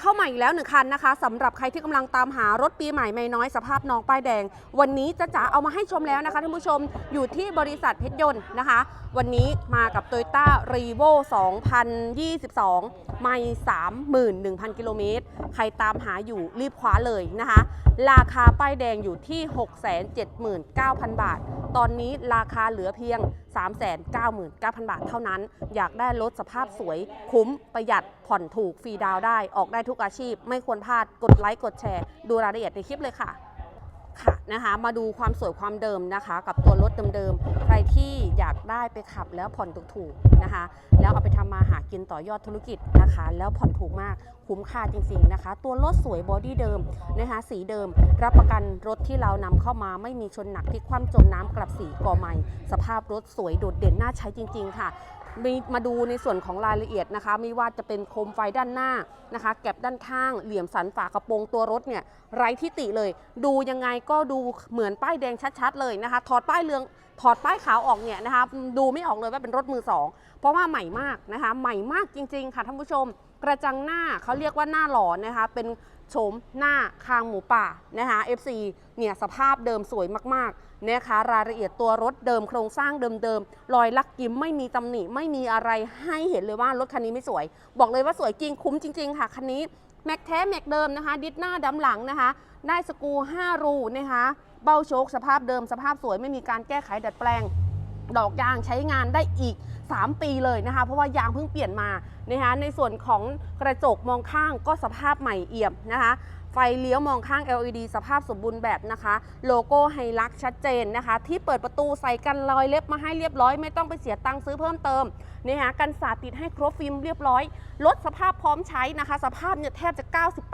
เข้ามาอีกแล้วหนึ่งคันนะคะสำหรับใครที่กำลังตามหารถปีใหม่ไม่น้อยสภาพน้องป้ายแดง วันนี้จะจ๋าเอามาให้ชมแล้วนะคะท่านผู้ชมอยู่ที่บริษัทเพชรยนต์นะคะ วันนี้มากับ t o y ต้ารีโว2022 ไม่ 31,000 กิโลเมตร ใครตามหาอยู่รีบคว้าเลยนะคะ ราคาป้ายแดงอยู่ที่ 679,000 บาท ตอนนี้ราคาเหลือเพียง 399,000 บาทเท่านั้น อยากได้รถสภาพสวย คุ้มประหยัดผ่อนถูกฟรีดาวได้ออกได้ทุกอาชีพ ไม่ควรพลาดกดไลค์กดแชร์ ดูรายละเอียดในคลิปเลยค่ะ ค่ะนะคะ มาดูความสวยความเดิมนะคะ กับตัวรถเดิมๆ ใครที่อยากได้ไปขับแล้วผ่อนถูกๆนะคะ แล้วเอาไปทำมาหากินต่อยอดธุรกิจนะคะ แล้วผ่อนถูกมากคุ้มค่าจริงๆนะคะ ตัวรถสวยบอดี้เดิมนะคะสีเดิม รับประกันรถที่เรานำเข้ามาไม่มีชนหนักที่คว่ำจมน้ำกลับสีก่อใหม่ สภาพรถสวยโดดเด่นน่าใช้จริง ๆ ค่ะ มีมาดูในส่วนของรายละเอียดนะคะ ไม่ว่าจะเป็นโคมไฟด้านหน้านะคะ แก็บด้านข้าง เหลี่ยมสันฝากระโปรงตัวรถเนี่ยไร้ที่ติเลย ดูยังไงก็ดูเหมือนป้ายแดงชัดๆเลยนะคะ ถอดป้ายเรือง ถอดป้ายขาวออกเนี่ยนะคะดูไม่ออกเลยว่าเป็นรถมือสองเพราะว่าใหม่มากนะคะใหม่มากจริง ๆ ค่ะท่านผู้ชม กระจังหน้าเขาเรียกว่าหน้าหลอนนะคะ เป็นโฉมหน้าคางหมูป่านะคะ FC เนี่ยสภาพเดิมสวยมากๆนะคะรายละเอียดตัวรถเดิมโครงสร้างเดิมๆรอยลักยิ้มไม่มีตำหนิไม่มีอะไรให้เห็นเลยว่ารถคันนี้ไม่สวย บอกเลยว่าสวยจริงคุ้มจริง ๆ ค่ะคันนี้แม็กแท้แม็กเดิมนะคะ ดิสหน้าดำหลังนะคะ ได้สกู5รูนะคะ เบ้าโชคสภาพเดิมสภาพสวยไม่มีการแก้ไขดัดแปลง ดอกยางใช้งานได้อีก 3 ปีเลยนะคะ เพราะว่ายางเพิ่งเปลี่ยนมานะคะในส่วนของกระจกมองข้างก็สภาพใหม่เอี่ยมนะคะไฟเลี้ยวมองข้าง LED สภาพสมบูรณ์แบบนะคะ โลโก้ไฮลักชัดเจนนะคะ ที่เปิดประตูใส่กันรอยเล็บมาให้เรียบร้อย ไม่ต้องไปเสียตังค์ซื้อเพิ่มเติมนะคะกันสาดติดให้ครบฟิล์มเรียบร้อยรถสภาพพร้อมใช้นะคะ สภาพเนี่ยแทบจะ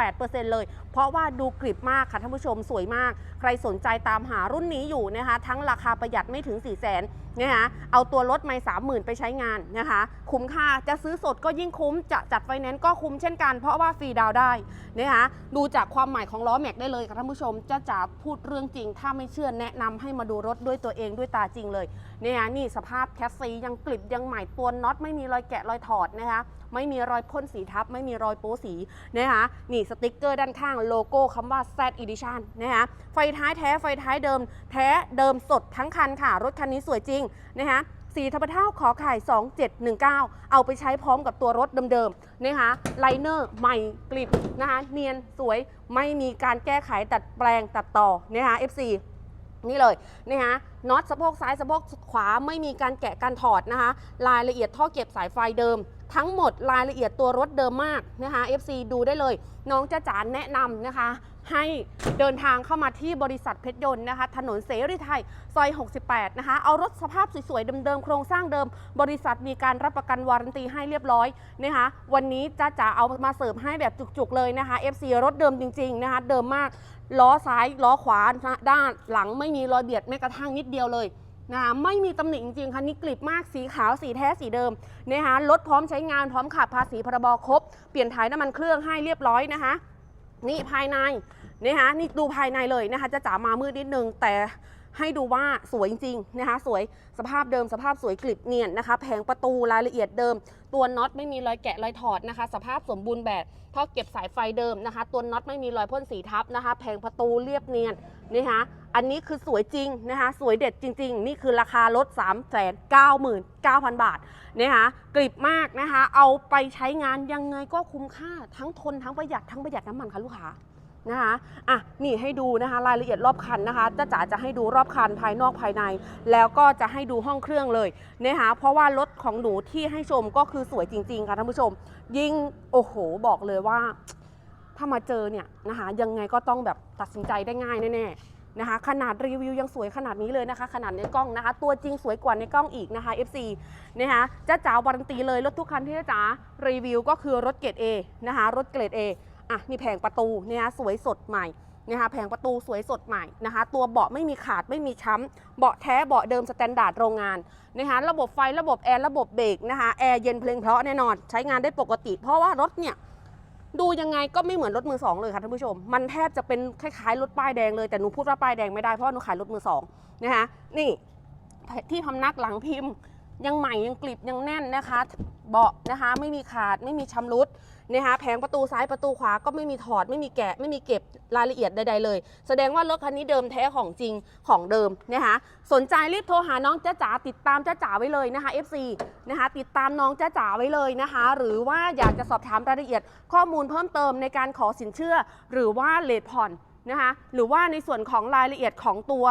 98%เลย เพราะว่าดูกริบมากค่ะท่านผู้ชมสวยมาก ใครสนใจตามหารุ่นนี้อยู่นะคะ ทั้งราคาประหยัดไม่ถึง 4 0 0 0 0นนะคะเอาตัวรถไม่สามหมื่นไปใช้งานนะคะ คุ้มค่าจะซื้อสดก็ยิ่งคุ้มจะจัดไฟแนนซ์ก็คุ้มเช่นกัน เพราะว่าฟรีดาวได้นะคะดูจากความหม่ของล้อแม็กได้เลยค่ะท่านผู้ชมจะจ๋าพูดเรื่องจริง ถ้าไม่เชื่อแนะนำให้มาดูรถด้วยตัวเองด้วยตาจริงเลยเนะคะนี่สภาพแคสซียังกริบยังใหม่ตัวน็อตไม่มีรอยแกะรอยถอดนะคะไม่มีรอยพ่นสีทับ ไม่มีรอยโป๊สีนะคะนี่สติกเกอร์ด้านข้างโลโก้คำว่า Z Edition นะคะไฟท้ายแท้ไฟท้ายเดิม แท้เดิมสดทั้งคันค่ะ รถคันนี้สวยจริงนะคะ สีทับเท่าขอไข่2719 เอาไปใช้พร้อมกับตัวรถเดิมๆนะคะไลเนอร์ใหม่กริบนะคะเนียนสวยไม่มีการแก้ไขตัดแปลงตัดต่อนะคะ FC นี่เลยนะคะน็อตสะโพกซ้ายสะโพกขวาไม่มีการแกะการถอดนะคะ รายละเอียดท่อเก็บสายไฟเดิม ทั้งหมดรายละเอียดตัวรถเดิมมากนะคะ FC ดูได้เลย น้องจ้าจ๋าแนะนำนะคะ ให้เดินทางเข้ามาที่บริษัทเพชรยนต์นะคะ ถนนเสรีไทย ซอย 68 นะคะ เอารถสภาพสวยๆ เดิมๆ โครงสร้างเดิม บริษัทมีการรับประกันวารันตีให้เรียบร้อยนะคะ วันนี้จ้าจ๋าเอามาเสิร์ฟให้แบบจุกๆ เลยนะคะ FC รถเดิมจริงๆ นะคะ เดิมมาก ล้อซ้าย ล้อขวา ด้านหลังไม่มีรอยเบียดแม้กระทั่งนิดเดียวเลยนะคะไม่มีตำหนิจริงๆ คันนี้กลิบมากสีขาวสีแท้สีเดิมนะคะรถพร้อมใช้งานพร้อมขับภาษีพรบครบ เปลี่ยนถ่ายน้ำมันเครื่องให้เรียบร้อยนะคะ นี่ภายในนะคะนี่ดูภายในเลยนะคะ จะจ๋ามามืดนิดนึงแต่ ให้ดูว่าสวยจริงๆนะคะ สวยสภาพเดิมสภาพสวยกลิบเนียนนะคะ แผงประตูรายละเอียดเดิม ตัวน็อตไม่มีรอยแกะรอยถอดนะคะ สภาพสมบูรณ์แบบท่อเก็บสายไฟเดิมนะคะ ตัวน็อตไม่มีรอยพ่นสีทับนะคะ แผงประตูเรียบเนียนนะคะอันนี้คือสวยจริงนะคะ สวยเด็ดจริง ๆ นี่คือราคารถ3 9 9 0 0 0 บาทนะคะกริบมากนะคะ เอาไปใช้งานยังไงก็คุ้มค่าทั้งทนทั้งประหยัดทั้งประหยัดน้ำมันค่ะลูกค้า นะคะอะนี่ให้ดูนะคะรายละเอียดรอบคันนะคะจ้าจ๋าจะให้ดูรอบคันภายนอกภายใน แล้วก็จะให้ดูห้องเครื่องเลยนะคะเพราะว่ารถของหนูที่ให้ชมก็คือสวยจริง ๆ ค่ะท่านผู้ชม ยิ่งโอ้โหบอกเลยว่า ถ้ามาเจอเนี่ยนะคะยังไงก็ต้องแบบตัดสินใจได้ง่ายแน่ๆนะคะขนาดรีวิวยังสวยขนาดนี้เลยนะคะ ขนาดในกล้องนะคะ ตัวจริงสวยกว่าในกล้องอีกนะคะ FC นะคะจ้าจ๋าวารันตีเลยรถทุกคันที่จ้าจ๋ารีวิวก็คือรถเกรด A นะคะรถเกรด A อะนี่แผงประตูเนี่ยสวยสดใหม่นะคะแผงประตูสวยสดใหม่นะคะ ตัวเบาะไม่มีขาดไม่มีช้ำเบาะแท้เบาะเดิมสแตนดาร์ดโรงงานนะคะระบบไฟระบบแอร์ระบบเบรกนะคะแอร์เย็นเพลงเพราะแน่นอน ใช้งานได้ปกติ เพราะว่ารถเนี่ยดูยังไงก็ไม่เหมือนรถมือสองเลยค่ะท่านผู้ชม มันแทบจะเป็นคล้ายๆรถป้ายแดงเลยแต่หนูพูดว่าป้ายแดงไม่ได้เพราะว่าหนูขายรถมือสองนะคะนี่ที่พำนักหลังพิมพ์ ยังใหม่ยังกลิบยังแน่นนะคะ เบาะนะคะไม่มีขาดไม่มีชำรุดนะคะแผงประตูซ้ายประตูขวาก็ไม่มีถอดไม่มีแกะ ไม่มีเก็บรายละเอียดใดๆเลย แสดงว่ารถคันนี้เดิมแท้ของจริงของเดิมนะคะสนใจรีบโทรหาน้องจ้าจ๋าติดตามจ้าจ๋าไว้เลยนะคะ FC นะคะติดตามน้องจ้าจ๋าไว้เลยนะคะ หรือว่าอยากจะสอบถามรายละเอียด ข้อมูลเพิ่มเติมในการขอสินเชื่อ หรือว่าเลทผ่อนนะคะหรือว่าในส่วนของรายละเอียดของตัว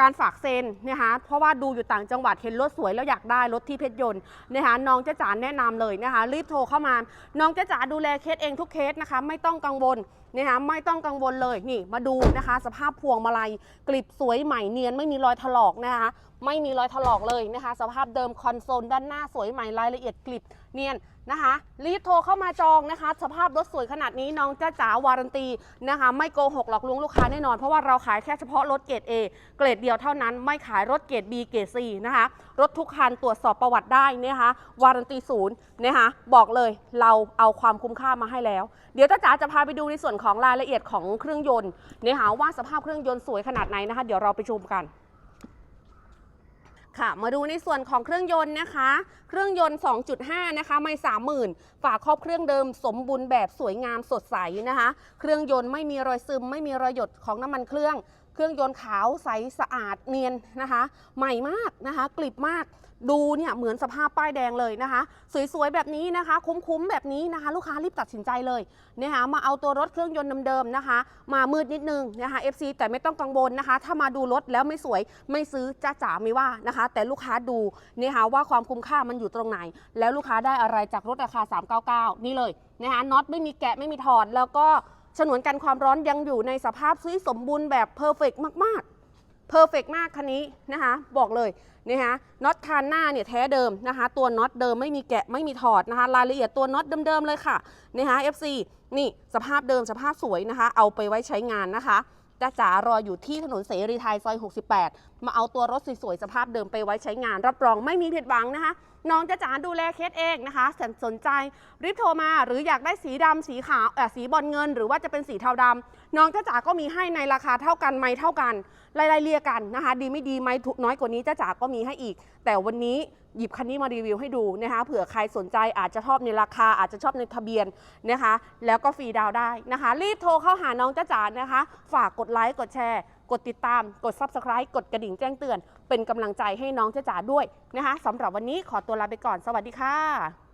การฝากเซ็นนะคะเพราะว่าดูอยู่ต่างจังหวัดเห็นรถสวยแล้วอยากได้รถที่เพชรยนต์นะคะน้องเจ้าจ๋าแนะนำเลยนะคะรีบโทรเข้ามา น้องเจ้าจ๋าดูแลเคสเองทุกเคสนะคะ ไม่ต้องกังวลนะคะไม่ต้องกังวลเลยนี่มาดูนะคะ สภาพพวงมาลัยกลิบสวยใหม่เนียนไม่มีรอยถลอกนะคะ ไม่มีรอยถลอกเลยนะคะ สภาพเดิมคอนโซลด้านหน้าสวยใหม่รายละเอียดกลิบ เนียนนะคะ รีบโทรเข้ามาจองนะคะ สภาพรถสวยขนาดนี้น้องจ้าจ๋าวารันตีนะคะ ไม่โกหกหลอกลวงลูกค้าแน่นอน เพราะว่าเราขายแค่เฉพาะรถเกรด A เกรดเดียวเท่านั้น ไม่ขายรถเกรด B เกรด C นะคะ รถทุกคันตรวจสอบประวัติได้นะคะ วารันตีศูนย์นะคะ บอกเลยเราเอาความคุ้มค่ามาให้แล้ว เดี๋ยวจ้าจ๋าจะพาไปดูในส่วนของรายละเอียดของเครื่องยนต์นะคะว่าสภาพเครื่องยนต์สวยขนาดไหนนะคะ เดี๋ยวเราไปชมกัน ค่ะ มาดูในส่วนของเครื่องยนต์นะคะ เครื่องยนต์ 2.5 นะคะ ไม่ 30,000 ฝาครอบเครื่องเดิมสมบูรณ์แบบสวยงามสดใสนะคะ เครื่องยนต์ไม่มีรอยซึม ไม่มีรอยหยดของน้ำมันเครื่องเครื่องยนต์ขาวใสสะอาดเนียนนะคะ ใหม่มากนะคะ กลิบมากดูเนี่ยเหมือนสภาพป้ายแดงเลยนะคะ สวยๆแบบนี้นะคะ คุ้มๆแบบนี้นะคะ ลูกค้ารีบตัดสินใจเลยนะคะมาเอาตัวรถเครื่องยนต์เดิมๆนะคะ มามืดนิดนึงนะคะ FC แต่ไม่ต้องกังวลนะคะ ถ้ามาดูรถแล้วไม่สวยไม่ซื้อจ้าจ๋าไม่ว่านะคะ แต่ลูกค้าดูนะคะว่าความคุ้มค่ามันอยู่ตรงไหน แล้วลูกค้าได้อะไรจากรถราคา 399 นี่เลยนะคะน็อตไม่มีแกะไม่มีถอดแล้วก็ ฉนวนกันความร้อนยังอยู่ในสภาพซื้อสมบูรณ์แบบเพอร์เฟกมากๆเพอร์เฟกมากคันนี้นะคะ บอกเลยนะคะน็อตคานหน้าเนี่ยแท้เดิมนะคะ ตัวน็อตเดิมไม่มีแกะไม่มีถอดนะคะ รายละเอียดตัวน็อตเดิมๆเลยค่ะนะคะ FC นี่สภาพเดิมสภาพสวยนะคะ เอาไปไว้ใช้งานนะคะจ้าจ๋ารออยู่ที่ถนนเสรีไทยซอย 68 มาเอาตัวรถสวยๆสภาพเดิมไปไว้ใช้งาน รับรองไม่มีผิดหวังนะคะน้องจ้าจ๋าดูแลเคสเองนะคะสนใจรีบโทรมา หรืออยากได้สีดำสีขาวเออสีบอลเงิน หรือว่าจะเป็นสีเทาดำน้องจ้าจ๋าก็มีให้ในราคาเท่ากันไม่เท่ากันไล่ๆเรียกันนะคะ ดีไม่ดีไหมถูกน้อยกว่านี้จ้าจ๋าก็มีให้อีก แต่วันนี้หยิบคันนี้มารีวิวให้ดูนะคะเผื่อใครสนใจอาจจะชอบในราคาอาจจะชอบในทะเบียนนะคะ แล้วก็ฟรีดาวได้นะคะ รีบโทรเข้าหาน้องจ้าจ๋านะคะ ฝากกดไลค์กดแชร์ กดติดตาม กด Subscribe กดกระดิ่งแจ้งเตือน เป็นกำลังใจให้น้องเจ้าจ๋าด้วยนะคะสำหรับวันนี้ขอตัวลาไปก่อน สวัสดีค่ะ